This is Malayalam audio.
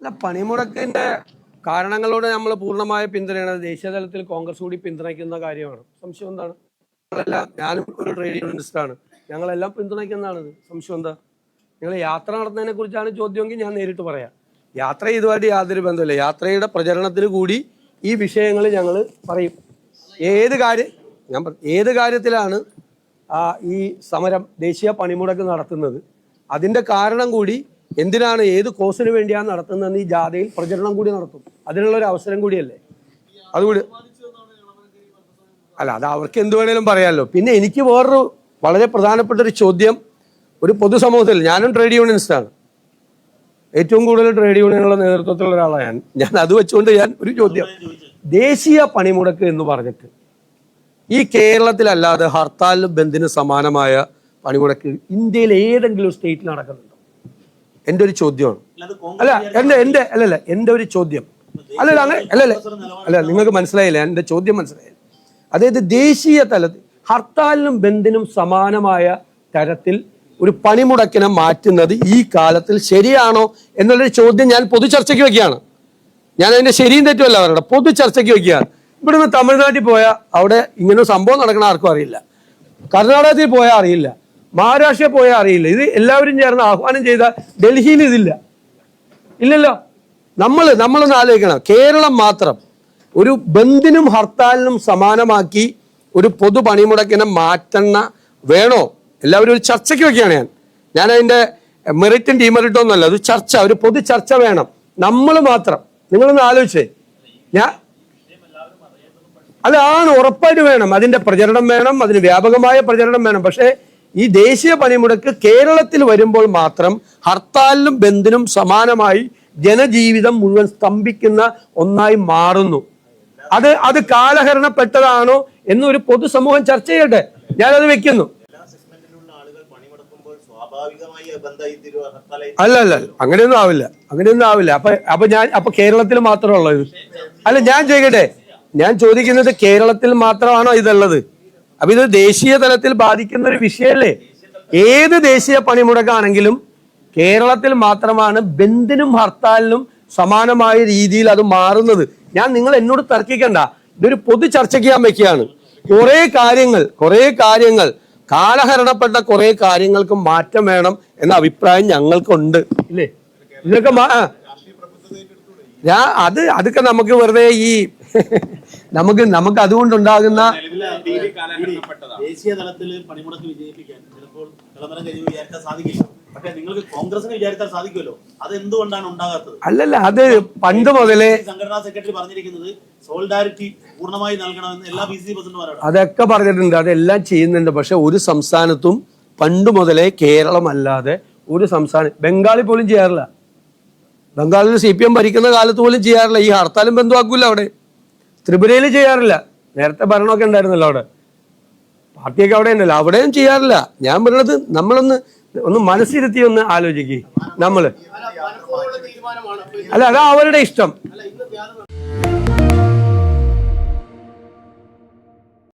അല്ല പണിമുടക്കിന്റെ കാരണങ്ങളോട് നമ്മൾ പൂർണമായ പിന്തുണയാണ്. ദേശീയ തലത്തിൽ കോൺഗ്രസ് കൂടി പിന്തുണയ്ക്കുന്ന കാര്യമാണ്. സംശയം എന്താണ്? ഞങ്ങളെല്ലാം ഞാനും ഒരു ട്രേഡ് യൂണിയനിസ്റ്റാണ് ഞങ്ങളെല്ലാം പിന്തുണയ്ക്കുന്നതാണിത്. സംശയം എന്താ? നിങ്ങൾ യാത്ര നടത്തുന്നതിനെ കുറിച്ചാണ് ചോദ്യമെങ്കിൽ ഞാൻ നേരിട്ട് പറയാം. യാത്ര ഇതുമായിട്ട് യാതൊരു ബന്ധമില്ല യാത്രയുടെ പ്രചരണത്തിന് കൂടി ഈ വിഷയങ്ങൾ ഞങ്ങൾ പറയും. ഏത് കാര്യം ഞാൻ ഏത് കാര്യത്തിലാണ് ഈ സമരം ദേശീയ പണിമുടക്ക് നടത്തുന്നത്? അതിന്റെ കാരണം കൂടി എന്തിനാണ് ഏത് കോസിന് വേണ്ടിയാണ് നടത്തുന്നതെന്ന് ഈ ജാഥയിൽ പ്രചരണം കൂടി നടത്തും? അതിനുള്ള ഒരു അവസരം കൂടിയല്ലേ? അതുകൂടി അല്ല അത് അവർക്ക് എന്ത് വേണേലും പറയാമല്ലോ പിന്നെ എനിക്ക് വേറൊരു വളരെ പ്രധാനപ്പെട്ട ഒരു ചോദ്യം. ഒരു പൊതുസമൂഹത്തിൽ ഞാനും ട്രേഡ് യൂണിയനിസ്റ്റാണ് ഏറ്റവും കൂടുതൽ ട്രേഡ് യൂണിയനുള്ള നേതൃത്വത്തിലുള്ള ഒരാളാണ് ഞാൻ. ഞാൻ അത് വെച്ചുകൊണ്ട് ഞാൻ ഒരു ചോദ്യം. ദേശീയ പണിമുടക്ക് എന്ന് പറഞ്ഞിട്ട് ഈ കേരളത്തിലല്ലാതെ ഹർത്താലിനും ബന്ദിനും സമാനമായ പണിമുടക്ക് ഇന്ത്യയിൽ ഏതെങ്കിലും സ്റ്റേറ്റിൽ നടക്കുന്നുണ്ടോ? എന്റെ ഒരു ചോദ്യമാണ്. അല്ല എന്റെ എന്റെ അല്ലല്ല എന്റെ ഒരു ചോദ്യം അല്ലല്ല അങ്ങനെ അല്ലല്ല അല്ല നിങ്ങൾക്ക് മനസ്സിലായില്ല? എന്റെ ചോദ്യം മനസ്സിലായില്ല? അതായത് ദേശീയ തലത്തിൽ ഹർത്താലിനും ബന്ദിനും സമാനമായ തരത്തിൽ ഒരു പണിമുടക്കിനെ മാറ്റുന്നത് ഈ കാലത്തിൽ ശരിയാണോ എന്നുള്ളൊരു ചോദ്യം ഞാൻ പൊതു ചർച്ചയ്ക്ക് വെക്കുകയാണ്. ഞാൻ അതിന്റെ ശരിയും തെറ്റുമല്ല അവരുടെ പൊതു ചർച്ചയ്ക്ക് വെക്കുകയാണ്. ഇവിടുന്ന് തമിഴ്നാട്ടിൽ പോയാൽ അവിടെ ഇങ്ങനെ സംഭവം നടക്കണ ആർക്കും അറിയില്ല. കർണാടകത്തിൽ പോയാൽ അറിയില്ല. മഹാരാഷ്ട്രയിൽ പോയാൽ അറിയില്ല. ഇത് എല്ലാവരും ചേർന്ന് ആഹ്വാനം ചെയ്ത ഡൽഹിയിൽ ഇതില്ല. ഇല്ലല്ലോ. നമ്മൾ നമ്മളൊന്ന് ആലോചിക്കണം. കേരളം മാത്രം ഒരു ബന്ദിനും ഹർത്താലിനും സമാനമാക്കി ഒരു പൊതു പണിമുടക്കിനെ മാറ്റണ വേണോ? എല്ലാവരും ഒരു ചർച്ചയ്ക്ക് വെക്കുകയാണ് ഞാൻ. ഞാൻ അതിന്റെ മെറിറ്റും ഡിമെറിറ്റും ഒന്നുമല്ല. ഒരു ചർച്ച ഒരു പൊതു ചർച്ച വേണം. നമ്മൾ മാത്രം. നിങ്ങളൊന്ന് ആലോചിച്ചേ. ഞാൻ അതാണ് ഉറപ്പായിട്ട് വേണം. അതിന്റെ പ്രചരണം വേണം. അതിന് വ്യാപകമായ പ്രചരണം വേണം. പക്ഷേ ഈ ദേശീയ പണിമുടക്ക് കേരളത്തിൽ വരുമ്പോൾ മാത്രം ഹർത്താലിനും ബന്ദിനും സമാനമായി ജനജീവിതം മുഴുവൻ സ്തംഭിക്കുന്ന ഒന്നായി മാറുന്നു. അത് അത് കാലഹരണപ്പെട്ടതാണോ എന്നൊരു പൊതുസമൂഹം ചർച്ച ചെയ്യട്ടെ. ഞാനത് വെക്കുന്നു. അല്ല അല്ല. അങ്ങനെയൊന്നും ആവില്ല. അങ്ങനെയൊന്നും ആവില്ല. അപ്പൊ അപ്പൊ ഞാൻ അപ്പൊ കേരളത്തിൽ മാത്രമുള്ള ഇത് അല്ല ഞാൻ ചോദിക്കട്ടെ. ഞാൻ ചോദിക്കുന്നത് കേരളത്തിൽ മാത്രമാണോ ഇതുള്ളത്? അപ്പൊ ഇത് ദേശീയ തലത്തിൽ ബാധിക്കുന്ന ഒരു വിഷയമല്ലേ? ഏത് ദേശീയ പണിമുടക്കാണെങ്കിലും കേരളത്തിൽ മാത്രമാണ് ബന്ദിനും ഹർത്താലിനും സമാനമായ രീതിയിൽ അത് മാറുന്നത്. ഞാൻ നിങ്ങൾ എന്നോട് തർക്കിക്കണ്ട. ഇതൊരു പൊതു ചർച്ചയ്ക്ക് ഞാൻ വെക്കുകയാണ് കുറെ കാര്യങ്ങൾ കുറെ കാര്യങ്ങൾ കാലഹരണപ്പെട്ട കുറെ കാര്യങ്ങൾക്ക് മാറ്റം വേണം എന്ന അഭിപ്രായം ഞങ്ങൾക്കുണ്ട്. ഇല്ലേ? ഇതൊക്കെ അത് അതൊക്കെ നമുക്ക് വെറുതെ ഈ നമുക്ക് നമുക്ക് അതുകൊണ്ടുണ്ടാകുന്ന ദേശീയ തലത്തിൽ പണിമുടക്ക് വിജയിപ്പിക്കാൻ ചിലപ്പോൾ വിളംബരം കഴിഞ്ഞ് വിചാരിച്ചാൽ സാധിക്കില്ല. പക്ഷെ നിങ്ങൾക്ക് കോൺഗ്രസിന് സാധിക്കുമല്ലോ. അത് എന്തുകൊണ്ടാണ് ഉണ്ടാകാത്തത്? അല്ലല്ല അത് പണ്ട് മുതലേ സംഘടനാ സെക്രട്ടറി പറഞ്ഞിരിക്കുന്നത് സോളിഡാരിറ്റി പൂർണമായി നൽകണമെന്ന് എല്ലാ ബി സി പ്രസിഡന്റുമാരോട് അതൊക്കെ പറഞ്ഞിട്ടുണ്ട് അതെല്ലാം ചെയ്യുന്നുണ്ട്. പക്ഷെ ഒരു സംസ്ഥാനത്തും പണ്ട് മുതലേ കേരളം അല്ലാതെ ഒരു സംസ്ഥാനം ബംഗാളിൽ പോലും ചെയ്യാറില്ല. ബംഗാളിൽ സി പി എം ഭരിക്കുന്ന കാലത്ത് പോലും ചെയ്യാറില്ല. ഈ ഹർത്താലും ബന്ധുവാക്കൂല അവിടെ. ത്രിപുരയിൽ ചെയ്യാറില്ല. നേരത്തെ ഭരണമൊക്കെ ഉണ്ടായിരുന്നല്ലോ അവിടെ. പാർട്ടിയൊക്കെ അവിടെ ഉണ്ടല്ലോ. അവിടെയും ചെയ്യാറില്ല. ഞാൻ പറഞ്ഞത് നമ്മളൊന്ന് ഒന്ന് മനസ്സിരുത്തി ഒന്ന് ആലോചിക്കുക നമ്മൾ. അല്ല അതാ അവരുടെ ഇഷ്ടം.